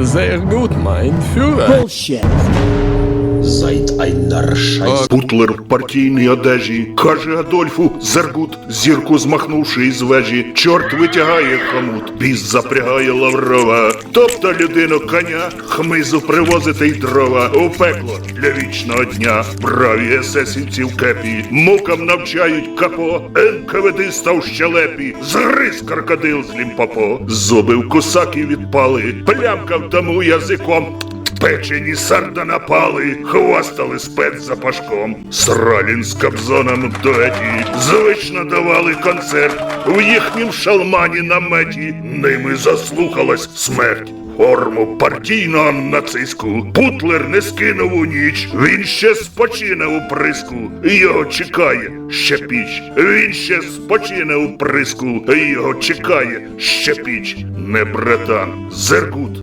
Sehr gut, mein Führer. Bullshit. Ein Narrscheiß. Путлер в партійній одежі каже Адольфу Зергут, зірку змахнувши із вежі. Чорт витягає хомут, біс запрягає лаврова. Тобто людину коня, хмизу привозити й дрова. У пекло для вічного дня. Браві есесівці в кепі. Мукам навчають капо. НКВДиста в щелепі. Згриз крокодил з лімпопо. Зуби в кусаки відпали. Плямка в тому язиком. Печені сарда напали, хвастали спец за пашком. Сралін з кобзоном в дуеті, звично давали концерт в їхнім шалмані наметі. Ними заслухалась смерть. Форму партійного нацистську Путлер не скинув у ніч. Він ще спочине у приску. Його чекає ще піч. Він ще спочине у приску. Його чекає ще піч. Не братан, зергут.